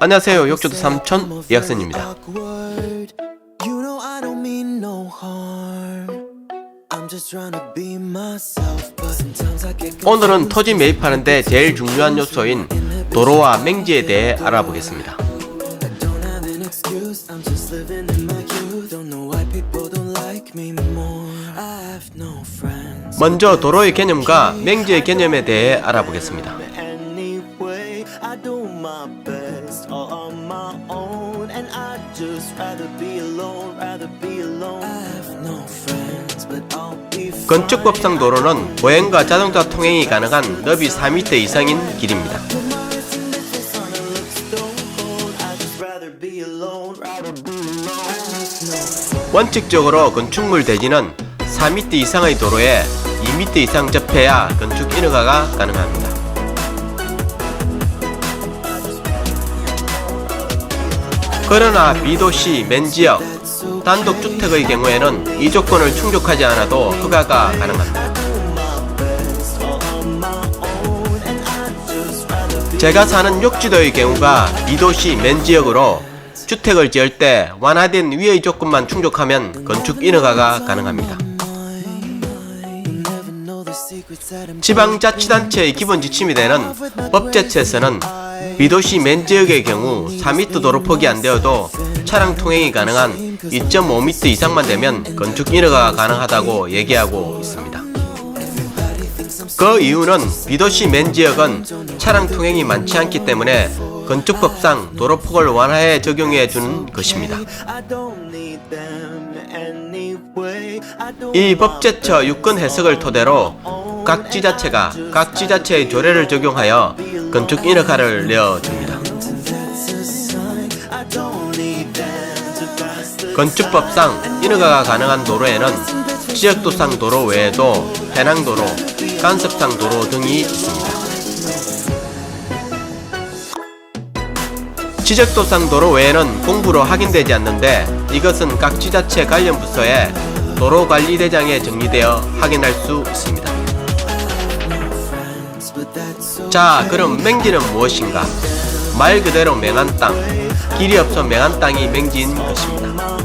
안녕하세요. 욕조도 삼촌 get 오늘은 토지 매입하는데 제일 중요한 요소인 도로와 맹지에 대해 알아보겠습니다. 먼저 도로의 개념과 맹지의 개념에 대해 알아보겠습니다. 건축법상 도로는 보행과 자동차 통행이 가능한 너비 4m 이상인 길입니다. 원칙적으로 건축물 대지는 4m 이상의 도로에 2m 이상 접해야 건축 인허가가 가능합니다. 그러나 비도시 맨지역 단독 주택의 경우에는 이 조건을 충족하지 않아도 허가가 가능합니다. 제가 사는 욕지도의 경우가 비도시 맨지역으로 주택을 지을 때 완화된 위의 조건만 충족하면 건축 인허가가 가능합니다. 지방자치단체의 기본 지침이 되는 법제처에서는 비도시 맨 지역의 경우 4m 도로 폭이 안 되어도 차량 통행이 가능한 2.5m 이상만 되면 건축 인허가가 가능하다고 얘기하고 있습니다. 그 이유는 비도시 맨 지역은 차량 통행이 많지 않기 때문에 건축법상 도로폭을 완화해 적용해 주는 것입니다. 이 법제처 유권 해석을 토대로 각 지자체가 각 지자체의 조례를 적용하여 건축 인허가를 내어줍니다. 건축법상 인허가가 가능한 도로에는 지역도상 도로 외에도 해낭도로, 간섭상 도로 등이 있습니다. 지적도상 도로 외에는 공부로 확인되지 않는데 이것은 각 지자체 관련 부서에 도로관리대장에 정리되어 확인할 수 있습니다. 자, 그럼 맹지는 무엇인가? 말 그대로 맹한 땅, 길이 없어 맹한 땅이 맹지인 것입니다.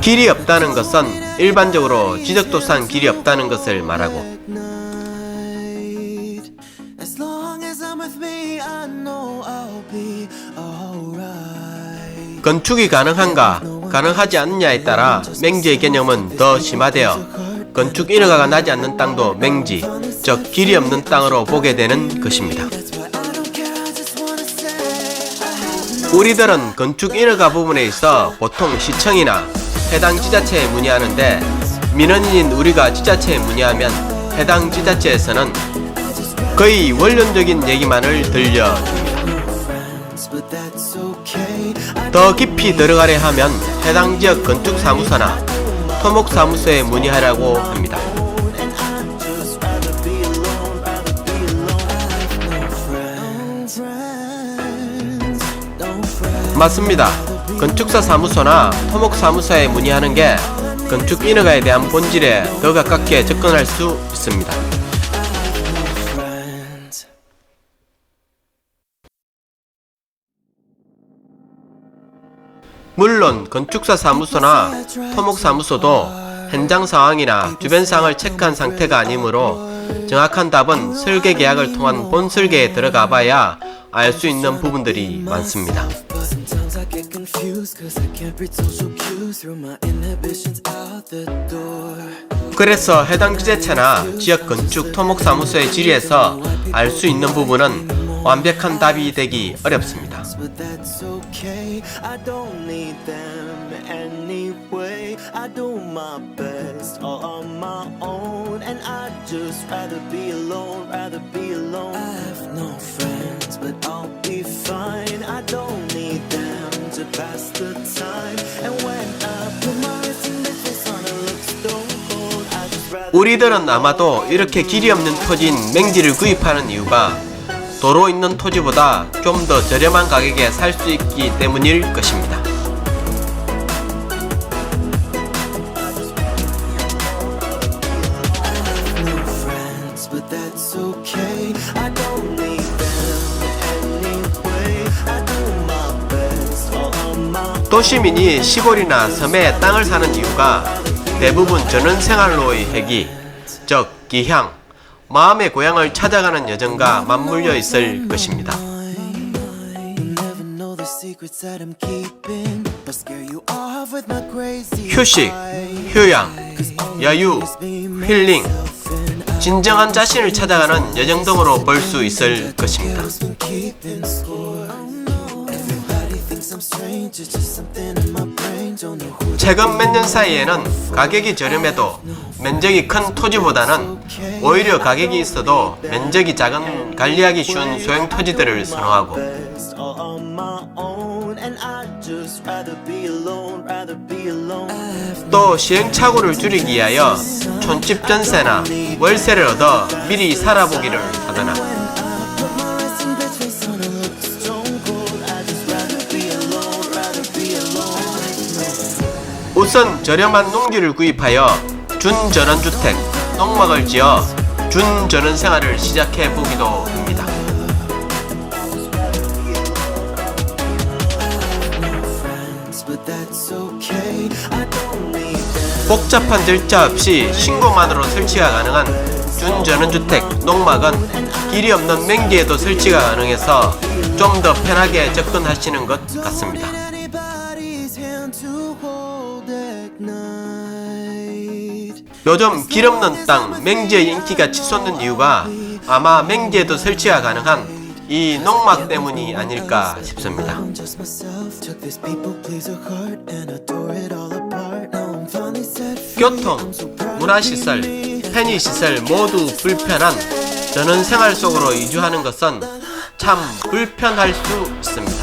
길이 없다는 것은 일반적으로 지적도상 길이 없다는 것을 말하고. 건축이 가능한가, 가능하지 않느냐에 따라 맹지의 개념은 더 심화되어 건축 인허가가 나지 않는 땅도 맹지, 즉 길이 없는 땅으로 보게 되는 것입니다. 우리들은 건축 인허가 부분에 있어 보통 시청이나 해당 지자체에 문의하는데 민원인인 우리가 지자체에 문의하면 해당 지자체에서는 거의 원론적인 얘기만을 들려줍니다. 더 깊이 들어가려 하면 해당 지역 건축 사무소나 토목 사무소에 문의하라고 합니다. 맞습니다. 건축사 사무소나 토목 사무소에 문의하는 게 건축 인허가에 대한 본질에 더 가깝게 접근할 수 있습니다. 물론 건축사 사무소나 토목 사무소도 현장 상황이나 주변 상황을 체크한 상태가 아니므로 정확한 답은 설계 계약을 통한 본 설계에 들어가 봐야 알 수 있는 부분들이 많습니다. 그래서 해당 지자체나 지역 건축 토목 사무소의 질의에서 알 수 있는 부분은 완벽한 답이 되기 어렵습니다. But that's okay. I don't need them anyway. I do my best all on my own, and I just rather be alone, rather be alone. I have no friends, but I'll be fine. I don't need them to pass the time. And when I put my. 우리들은 아마도 이렇게 길이 없는 토지인 맹지를 구입하는 이유가 도로 있는 토지보다 좀 더 저렴한 가격에 살 수 있기 때문일 것입니다. 도시민이 시골이나 섬에 땅을 사는 이유가 대부분 전원생활로의 회기, 즉 기향, 마음의 고향을 찾아가는 여정과 맞물려 있을 것입니다. 휴식. 휴양, 여유, 힐링, 진정한 자신을 찾아가는 여정 등으로 볼 수 있을 것입니다. 최근 몇 년 사이에는 가격이 저렴해도 면적이 큰 토지보다는 오히려 가격이 있어도 면적이 작은 관리하기 쉬운 소형 토지들을 선호하고. 또 시행착오를 줄이기 위하여 촌집 전세나 월세를 얻어 미리 살아보기를 하거나. 우선 저렴한 농지를 구입하여 준전원주택, 농막을 지어 준전원 생활을 시작해 보기도 합니다. 복잡한 절차 없이 신고만으로 설치가 가능한 준전원 주택, 농막은 길이 없는 맹지에도 설치가 가능해서 좀 더 편하게 접근하시는 것 같습니다. 요즘 길 없는 땅, 맹지의 인기가 치솟는 이유가 아마 맹지에도 설치가 가능한 이 농막 때문이 아닐까 싶습니다. 교통, 문화시설. 편의시설 모두 불편한 전원 생활 속으로 이주하는 것은 참 불편할 수 있습니다.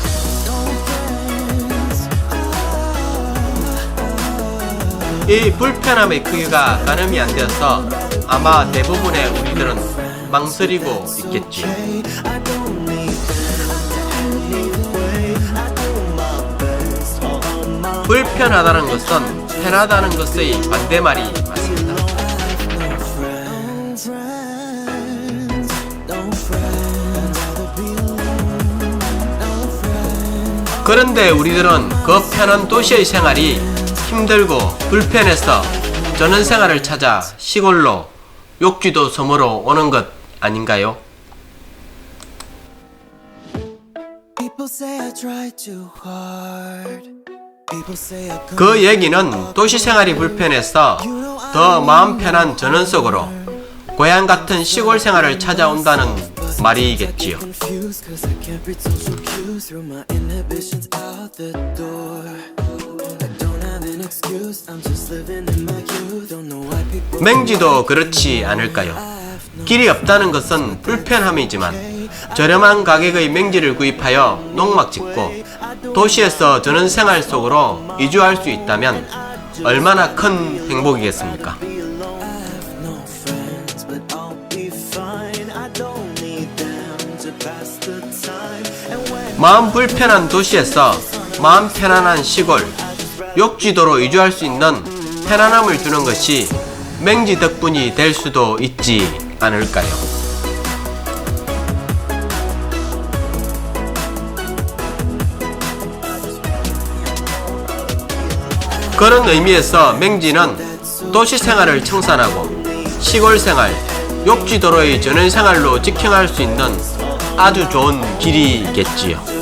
이 불편함의 크기가 가늠이 안 되어서 아마 대부분의 우리들은 망설이고 my 불편하다는 것은 편하다는 것의 반대말이 맞습니다. 그런데 우리들은 그 편한 도시의 생활이 힘들고 불편해서 전원 생활을 찾아 시골로 욕지도 섬으로 오는 것 아닌가요? 그 얘기는 도시 생활이 불편해서 더 마음 편한 전원 속으로 고향 같은 시골 생활을 찾아온다는 말이겠지요. 맹지도 그렇지 않을까요? 길이 없다는 것은 불편함이지만 저렴한 가격의 맹지를 구입하여 농막 짓고 도시에서 전원 생활 속으로 이주할 수 있다면 얼마나 큰 행복이겠습니까? 마음 불편한 도시에서 마음 편안한 시골, 욕지도로 이주할 수 있는 편안함을 주는 것이 맹지 덕분이 될 수도 있지 않을까요? 그런 의미에서 맹지는 도시 생활을 청산하고 시골 생활, 욕지도로의 전원 생활로 직행할 수 있는 아주 좋은 길이겠지요.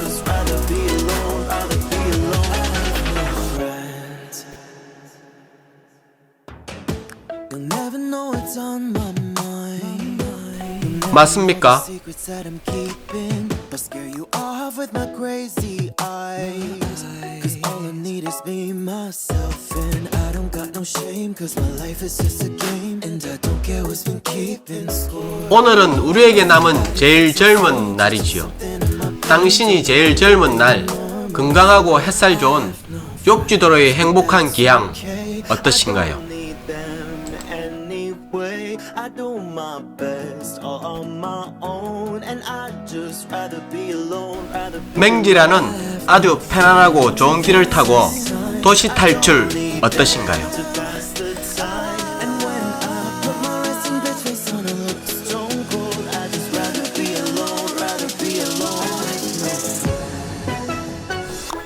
Score. 오늘은 우리에게 남은 제일 젊은 날이지요. 당신이 제일 젊은 날, 건강하고 햇살 좋은 욕지도로의 행복한 기양 어떠신가요? I do my best all on my own, and I'd just rather be alone, rather be 맹지라는 아주 편안하고 좋은 길을 타고 도시 탈출 어떠신가요? I.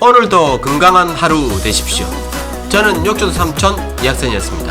오늘도 건강한 하루 되십시오. 저는 욕조 삼촌 이학선이었습니다.